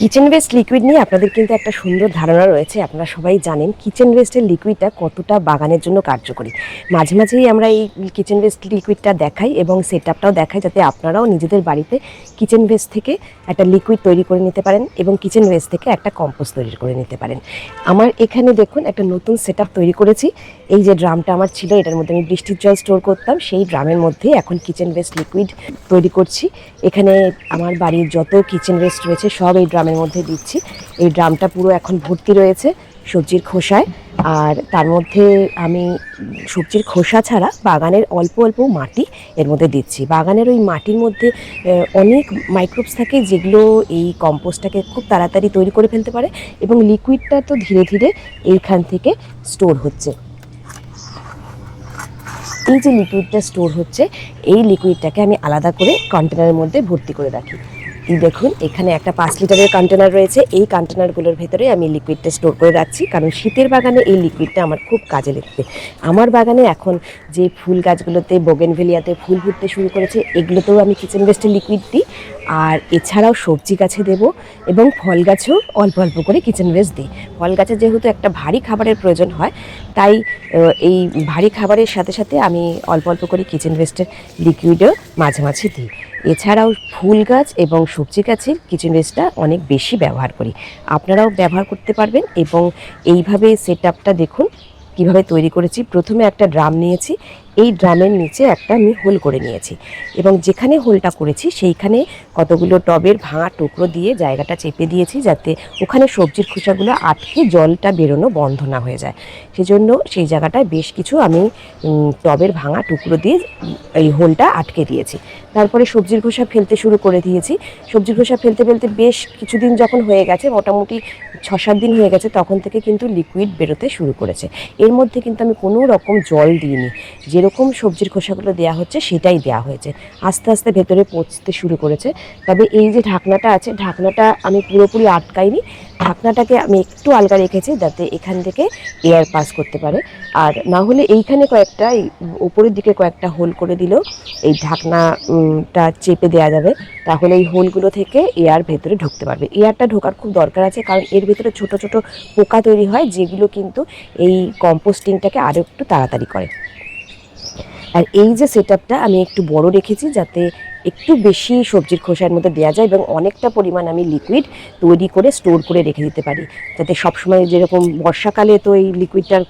Kitchen West liquid নিয়ে আপনাদের কিন্তু একটা সুন্দর ধারণা রয়েছে। আপনারা সবাই জানেন কিচেন ওয়েস্টের লিকুইডটা কতটা বাগানের জন্য কার্যকরী। মাঝে মাঝেই আমরা এই কিচেন ওয়েস্ট লিকুইডটা দেখাই এবং সেট আপটাও দেখাই যাতে আপনারাও নিজেদের বাড়িতে কিচেন ওয়েস্ট থেকে একটা লিকুইড তৈরি করে নিতে পারেন এবং কিচেন ওয়েস্ট থেকে একটা কম্পোস্ট তৈরি করে নিতে পারেন। আমার এখানে দেখুন একটা নতুন সেট তৈরি করেছি। এই যে ড্রামটা আমার ছিল, এটার মধ্যে আমি বৃষ্টির জল স্টোর করতাম। সেই ড্রামের মধ্যেই এখন কিচেন ওয়েস্ট লিকুইড তৈরি করছি। এখানে আমার বাড়ির যত কিচেন ওয়েস্ট রয়েছে, সব এই ড্রামের মধ্যে দিচ্ছি। এই ড্রামটা পুরো এখন ভর্তি রয়েছে সবজির খোসায়। আর তার মধ্যে আমি সবজির খোসা ছাড়া বাগানের অল্প অল্প মাটি এর মধ্যে দিচ্ছি। বাগানের ওই মাটির মধ্যে অনেক মাইক্রোবস থাকে যেগুলো এই কম্পোস্টটাকে খুব তাড়াতাড়ি তৈরি করে ফেলতে পারে এবং লিকুইডটা তো ধীরে ধীরে এইখান থেকে স্টোর হচ্ছে। এই যে লিকুইডটা স্টোর হচ্ছে, এই লিকুইডটাকে আমি আলাদা করে কন্টেনারের মধ্যে ভর্তি করে রাখি। দেখুন, এখানে একটা পাঁচ লিটারের কন্টেনার রয়েছে। এই কন্টেনারগুলোর ভেতরে আমি লিকুইডটা স্টোর করে রাখছি, কারণ শীতের বাগানে এই লিকুইডটা আমার খুব কাজে লাগবে। আমার বাগানে এখন যে ফুল গাছগুলোতে বোগেনভেলিয়াতে ফুল ফুটতে শুরু করেছে, এগুলোতেও আমি কিচেন ওয়েস্টের লিকুইড দিই। আর এছাড়াও সবজি গাছে দেব এবং ফল গাছেও অল্প অল্প করে কিচেন ওয়েস্ট দিই। ফল গাছে যেহেতু একটা ভারী খাবারের প্রয়োজন হয়, তাই এই ভারী খাবারের সাথে সাথে আমি অল্প অল্প করে কিচেন ওয়েস্টের লিকুইডও মাঝে মাঝে দিই। এছাড়াও ফুল গাছ এবং সবজি গাছের কিচেন ওয়েস্টটা অনেক বেশি ব্যবহার করি। আপনারাও ব্যবহার করতে পারবেন এবং এইভাবে সেট দেখুন কীভাবে তৈরি করেছি, প্রথমে একটা ড্রাম নিয়েছি, এই ড্রামের নিচে একটা আমি হোল করে নিয়েছি এবং যেখানে হোলটা করেছি সেইখানে কতগুলো টবের ভাঙা টুকরো দিয়ে জায়গাটা চেপে দিয়েছি যাতে ওখানে সবজির খোসাগুলো আটকে জলটা বেরোনো বন্ধ না হয়ে যায়। সেজন্য সেই জায়গাটায় বেশ কিছু আমি টবের ভাঙা টুকরো দিয়ে এই হোলটা আটকে দিয়েছি। তারপরে সবজির খোসা ফেলতে শুরু করে দিয়েছি। সবজির খোসা ফেলতে ফেলতে বেশ কিছুদিন যখন হয়ে গেছে, মোটামুটি ছ সাত দিন হয়ে গেছে, তখন থেকে কিন্তু লিকুইড বেরোতে শুরু করেছে। এর মধ্যে কিন্তু আমি কোনো রকম জল দিইনি। যেরকম সবজির খোসাগুলো দেওয়া হচ্ছে, সেটাই দেওয়া হয়েছে। আস্তে আস্তে ভেতরে পচতে শুরু করেছে। তবে এই যে ঢাকনাটা আছে, ঢাকনাটা আমি পুরোপুরি আটকাইনি। ঢাকনাটাকে আমি একটু আলগা রেখেছি, যাতে এখান থেকে এয়ার পাস করতে পারে। আর না হলে এইখানে কয়েকটা, এই উপরের দিকে কয়েকটা হোল করে দিলেও এই ঢাকনাটা চেপে দেওয়া যাবে। তাহলে এই হোলগুলো থেকে এয়ার ভেতরে ঢুকতে পারবে। এয়ারটা ঢোকার খুব দরকার আছে, কারণ এর ভেতরে ছোট ছোট পোকা তৈরি হয়, যেগুলো কিন্তু এই কম্পোস্টিংটাকে আরও একটু তাড়াতাড়ি করে। আর এই যে সেট আমি একটু বড় রেখেছি যাতে একটু বেশি সবজির খোসার মধ্যে দেওয়া যায় এবং অনেকটা পরিমাণ আমি লিকুইড তৈরি করে স্টোর করে রেখে দিতে পারি। যাতে সবসময় যেরকম বর্ষাকালে তো এই লিকুইডটার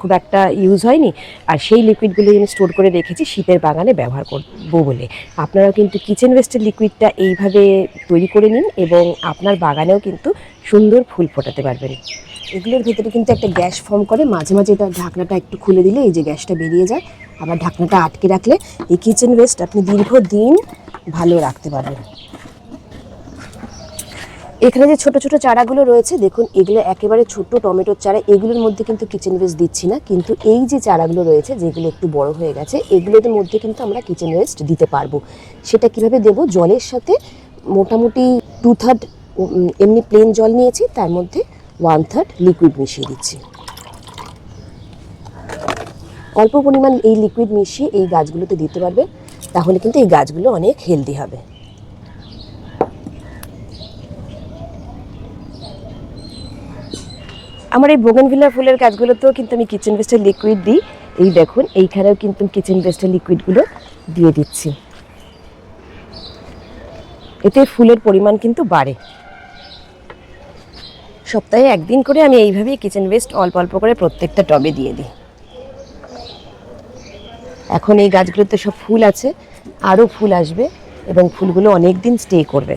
খুব একটা ইউজ হয়নি, আর সেই লিকুইডগুলো আমি স্টোর করে রেখেছি শীতের বাগানে ব্যবহার করব বলে। আপনারাও কিন্তু কিচেন ওয়েস্টের লিকুইডটা এইভাবে তৈরি করে নিন এবং আপনার বাগানেও কিন্তু সুন্দর ফুল ফোটাতে পারবেন। এগুলোর ভেতরে কিন্তু একটা গ্যাস ফর্ম করে, মাঝে মাঝে এটা ঢাকনাটা একটু খুলে দিলে এই যে গ্যাসটা বেরিয়ে যায়, আবার ঢাকনাটা আটকে রাখলে এই কিচেন ওয়েস্ট আপনি দীর্ঘদিন ভালো রাখতে পারবেন এখানে যে ছোট ছোট চারাগুলো রয়েছে, দেখুন এগুলো একেবারে ছোট টমেটোর চারা, এগুলোর মধ্যে কিন্তু কিচেন ওয়েস্ট দিচ্ছি না, কিন্তু এই যে চারাগুলো রয়েছে, যেগুলো একটু বড় হয়ে গেছে এগুলোর মধ্যে কিন্তু আমরা কিচেন ওয়েস্ট দিতে পারব। সেটা কীভাবে দেব? জলের সাথে মোটামুটি টু থার্ড এমনি প্লেন জল নিয়েছি, তার মধ্যে ওয়ান থার্ড লিকুইড মিশিয়ে দিচ্ছি। অল্প পরিমাণ এই লিকুইড মিশিয়ে এই গাছগুলোতে দিতে পারবে। তাহলে কিন্তু এই গাছগুলো অনেক হেলদি হবে। আমার এই বোগেনভিলা ফুলের গাছগুলোতেও কিন্তু আমি কিচেন ওয়েস্টের লিকুইড দিই। এই দেখুন, এইখানেও কিন্তু কিচেন ওয়েস্টের লিকুইডগুলো দিয়ে দিচ্ছি। এতে ফুলের পরিমাণ কিন্তু বাড়ে। সপ্তাহে একদিন করে আমি এইভাবেই কিচেন ওয়েস্ট অল্প অল্প করে প্রত্যেকটা টবে দিয়ে দিই। এখন এই গাছগুলোতে সব ফুল আছে। আরও ফুল আসবে এবং ফুলগুলো অনেক দিন স্টে করবে।